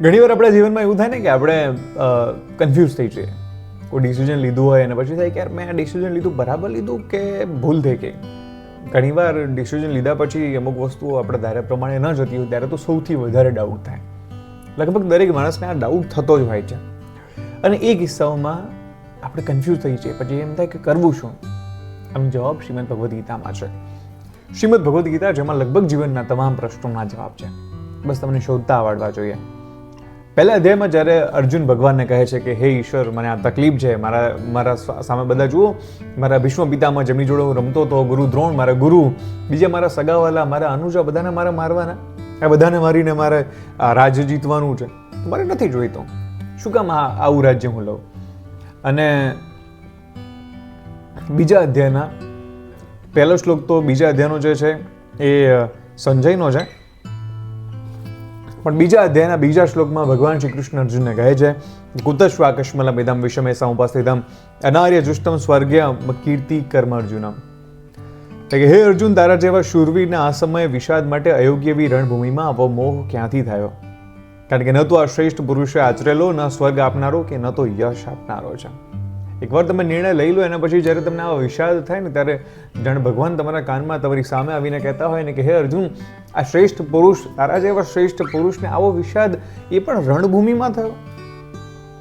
ઘણીવાર આપણા જીવનમાં એવું થાય ને કે આપણે કન્ફ્યુઝ થઈ જઈએ. કોઈ ડિસિઝન લીધું હોય અને પછી થાય કે યાર મેં આ ડિસિઝન લીધું, બરાબર લીધું કે ભૂલ થઈ ગઈ? ઘણીવાર ડિસિઝન લીધા પછી અમુક વસ્તુઓ આપણે ધારે પ્રમાણે ન જતી હોય ત્યારે તો સૌથી વધારે ડાઉટ થાય. લગભગ દરેક માણસને આ ડાઉટ થતો જ હોય છે. અને એ કિસ્સાઓમાં આપણે કન્ફ્યુઝ થઈ છીએ પછી એમ થાય કે કરવું શું? આમ જવાબ શ્રીમદ ભગવદ્ ગીતામાં છે. શ્રીમદ ભગવદ્ ગીતા જેમાં લગભગ જીવનના તમામ પ્રશ્નોના જવાબ છે. બસ તમને શોધતા આવડવા જોઈએ. પહેલા અધ્યાયમાં જ્યારે અર્જુન ભગવાનને કહે છે કે, હે ઈશ્વર, મને આ તકલીફ છે, મારા મારા સામે બધા જુઓ, મારા ભીષ્મ પિતામાં જેમની જોડે હું રમતો હતો, ગુરુ દ્રોણ, મારા ગુરુ, બીજા મારા સગાવાલા, મારા અનુજા બધાને મારે મારવાના. આ બધાને મારીને મારે, આ રાજ્ય જીતવાનું છે. મારે નથી જોઈતો. શું કામ આ, આવું રાજ્ય હું લઉં? અને બીજા અધ્યાયના પહેલો શ્લોક તો બીજા અધ્યાયનો જે છે એ સંજયનો છે. પણ બીજા અધ્યાયના બીજા શ્લોકમાં ભગવાન શ્રી કૃષ્ણ અર્જુનને કહે છે કુતશ્વાકશ્મલમ ઇદમ વિષમે સમુપસ્થિતમ અનાર્ય જુષ્ટમ સ્વર્ગ્ય કીર્તિ કર્મ અર્જુનમ. એટલે કે, હે અર્જુન, તારા જેવા શૂરવીરના આ સમયે વિષાદ માટે અયોગ્ય એવી રણભૂમિમાં આવો મોહ ક્યાંથી થયો? કારણ કે ન તો આ શ્રેષ્ઠ પુરુષે આચરેલો, ન સ્વર્ગ આપનારો કે ન તો યશ આપનારો છે. એકવાર તમે નિર્ણય લઈ લો, એના પછી જ્યારે તમને આવો વિષાદ થાય ને ત્યારે જાણે ભગવાન તમારા કાનમાં તમારી સામે આવીને કહેતા હોય ને કે, હે અર્જુન, આ શ્રેષ્ઠ પુરુષ, તારા જેવા શ્રેષ્ઠ પુરુષને આવો વિષાદ એ પણ રણભૂમિમાં થયો?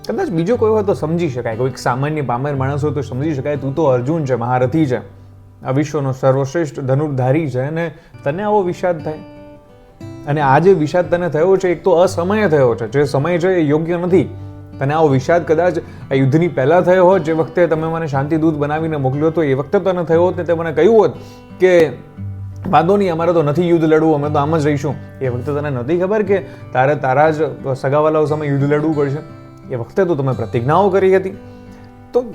કદાચ બીજો કોઈ હોય તો સમજી શકાય. કોઈક સામાન્ય પામેર માણસ હોય તો સમજી શકાય, તું તો અર્જુન છે, મહારથી છે. આ વિશ્વનો સર્વશ્રેષ્ઠ ધનુર્ધારી છે અને તને આવો વિષાદ થાય. અને આ જે વિષાદ તને થયો છે, એક તો અસમયે થયો છે. જે સમય છે એ યોગ્ય નથી. તને આવો વિષાદ કદાચ આ યુદ્ધની પહેલાં થયો હોત, જે વખતે તમે મને શાંતિ દૂત બનાવીને મોકલ્યો હતો, એ વખતે તને થયો હોત ને તે મને કહ્યું હોત કે વાંધો નહીં, અમારે તો નથી યુદ્ધ લડવું, અમે તો આમ જ રહીશું. એ વખતે તને નથી ખબર કે તારે, તારા જ સગાવાલાઓ સામે યુદ્ધ લડવું પડશે? એ વખતે તો તમે પ્રતિજ્ઞાઓ કરી હતી. તો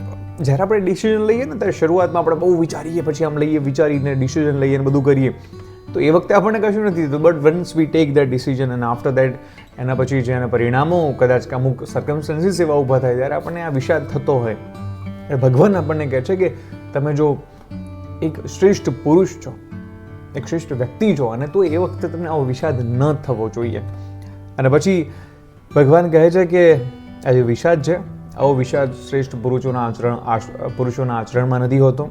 જ્યારે આપણે ડિસિઝન લઈએ ને, ત્યારે શરૂઆતમાં આપણે બહુ વિચારીએ, પછી આમ લઈએ, વિચારીને ડિસિઝન લઈએ ને બધું કરીએ. તો એ વખતે આપણને કશું નથી થતું. But once we take that decision and after that એના પછી જે એના પરિણામો, કદાચ અમુક સર્કમસ્ટન્સીસ એવા ઊભા થાય ત્યારે આપણને આ વિષાદ થતો હોય. એટલે ભગવાન આપણને કહે છે કે તમે જો એક શ્રેષ્ઠ પુરુષ છો, એક શ્રેષ્ઠ વ્યક્તિ છો અને તો એ વખતે તમને આવો વિષાદ ન થવો જોઈએ. અને પછી ભગવાન કહે છે કે આ જે વિષાદ છે, આવો વિષાદ શ્રેષ્ઠ પુરુષોના આચરણ પુરુષોના આચરણમાં નથી હોતો.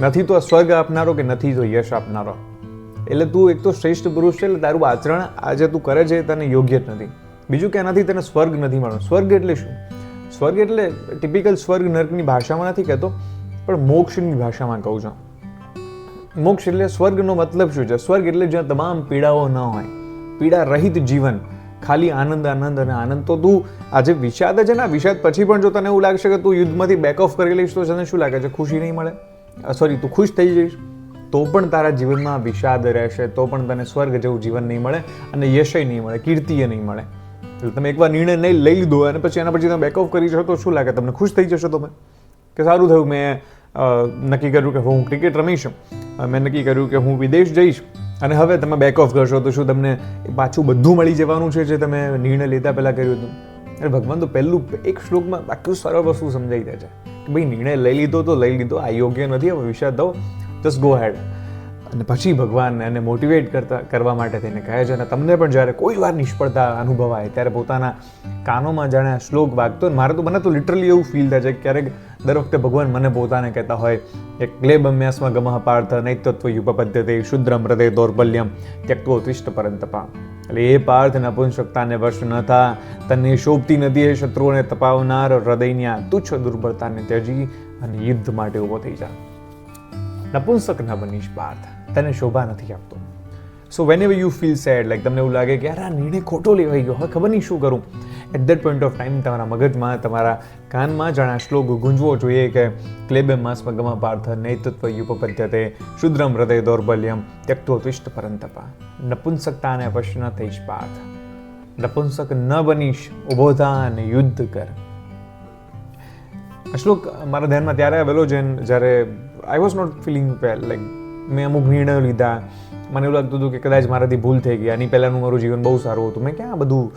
નથી તો સ્વર્ગ આપનારો કે નથી તો યશ આપનારો? એટલે તું એક તો શ્રેષ્ઠ પુરુષ છે, એટલે તારું આચરણ આજે તું કરે છે તને યોગ્ય જ નથી. બીજું કે એનાથી તને સ્વર્ગ નથી મળવાનો સ્વર્ગ એટલે શું? સ્વર્ગ એટલે ટિપિકલ સ્વર્ગ નર્કની ભાષામાં નથી કહેતો, પણ મોક્ષની ભાષામાં કહું છું. મોક્ષ એટલે સ્વર્ગનો મતલબ શું છે? સ્વર્ગ એટલે જ્યાં તમામ પીડાઓ ન હોય. પીડા રહિત જીવન. ખાલી આનંદ આનંદ અને આનંદ તો તું આજે વિષાદ છે ને, વિષાદ પછી પણ જો તને એવું લાગશે કે તું યુદ્ધમાંથી બેક ઓફ કરી લઈશ તો તને શું લાગે છે? ખુશી નહીં મળે? સોરી તું ખુશ થઈ જઈશ? તો પણ તારા જીવનમાં વિષાદ રહેશે, તો પણ તને સ્વર્ગ જેવું જીવન નહીં મળે અને યશય નહીં મળે કીર્તિય નહીં મળે. એટલે તમે એકવાર નિર્ણય નહીં લઈ લીધો અને પછી એના પછી તમે બેક ઓફ કરી જશો તો શું લાગે? તમને ખુશ થઈ જશો તમે? કે સારું થયું, મેં નક્કી કર્યું કે હું ક્રિકેટ રમીશ, મેં નક્કી કર્યું કે હું વિદેશ જઈશ. અને હવે તમે બેક ઓફ કરશો, તો શું તમને પાછું બધું મળી જવાનું છે જે તમે નિર્ણય લેતા પહેલાં કર્યું હતું? અને ભગવાન, તો પહેલું એક શ્લોકમાં આખું સરળ વસ્તુ સમજાઈ દે છે. કે ભાઈ, નિર્ણય લઈ લીધો તો લઈ લીધો, આ યોગ્ય નથી, હવે વિષાદ દો જસ્ટ ગો હેડ. અને પછી ભગવાન એને મોટિવેટ કરતા કરવા માટે થઈને કહે છે, અને તમને પણ જ્યારે કોઈ વાર નિષ્ફળતા અનુભવાય, ત્યારે પોતાના કાનોમાં જાણે શ્લોક વાગતો મારે તો મને તો લિટરલી એવું ફીલ થાય છે કે ક્યારેક દર વખતે ભગવાન મને પોતાને કહેતા હોય કે ક્લેબ અમ્યાસમાં ગમઃ પાર્થ નૈતત્વ યુપપદ્ધતે શુદ્રમ હૃદય દૌર્બલ્યમ ત્યક્તો ત્વિષ્ટ પરંતપા. એટલે એ પાર્થ નપુંસકતાને વર્ષ ન થા તને શોભતી નદી એ શત્રુઓને તપાવનાર, હૃદયની આ તુચ્છ દુર્બળતાને ત્યજી અને યુદ્ધ માટે ઊભો થઈ જા. નપુંસક ન બનીશ પાર્થ તને શોભા નથી આપતો. So whenever you feel sad like તમને એવું લાગે કે, યાર, આ નિર્ણય ખોટો લેવાઈ ગયો, હવે ખબર નહીં શું કરું. At that point of time તમારા મગજમાં, તમારા કાનમાં જાણા શ્લોક ગુંજવો જોઈએ કે, ક્લેબે માસમાં ગમા પાર્થ નૈતત્વ યુપપદ્યતે શુદ્રમ હૃદય દૌર્બલ્યમ ત્યક્તો ત્વિષ્ટ પરંતપા. નપુંસકતાને વશ ન થઈશ પાર્થ નપુંસક ન બનીશ, ઊભો થા અને યુદ્ધ કર. શ્લોક મારા ધ્યાનમાં ત્યારે આવેલો જેન જ્યારે I was not feeling well like મેં અમુક નિર્ણયો લીધા. મને એવું લાગતું હતું કે કદાચ મારાથી ભૂલ થઈ ગઈ. આની પહેલાંનું મારું જીવન બહુ સારું હતું. મેં ક્યાં બધું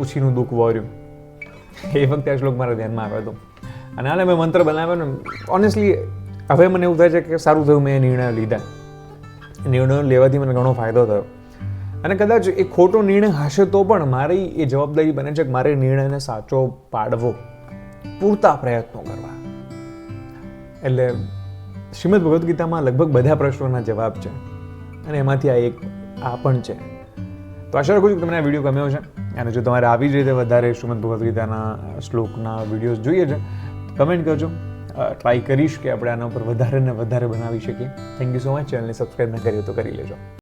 ઓછીનું દુઃખ વર્યું એ વખતે આ શ્લોક મારા ધ્યાનમાં આવ્યો હતો. અને આને મેં મંત્ર બનાવ્યો ને ઓનેસ્ટલી હવે મને એવું થાય છે કે સારું થયું મેં નિર્ણય લીધા. નિર્ણયો લેવાથી મને ઘણો ફાયદો થયો. અને કદાચ એ ખોટો નિર્ણય હશે તો પણ મારી એ જવાબદારી બને છે કે મારે નિર્ણયને સાચો પાડવો. પૂરતા પ્રયત્નો કરવા. એટલે શ્રીમદ ભગવદ્ ગીતામાં લગભગ બધા પ્રશ્નોના જવાબ છે. અને એમાંથી આ એક આ પણ છે. તો આશા રાખું છું કે તમને આ વીડિયો ગમ્યો છે અને જો તમારે આવી જ રીતે વધારે શ્રીમદ ભગવદ્ ગીતાના શ્લોકના વિડીયોઝ જોઈએ છે કમેન્ટ કરજો. ટ્રાય કરીશ કે આપણે આના ઉપર વધારે ને વધારે બનાવી શકીએ. થેન્ક યુ સો મચ ચેનલને સબસ્ક્રાઈબ ન કરી તો કરી લેજો.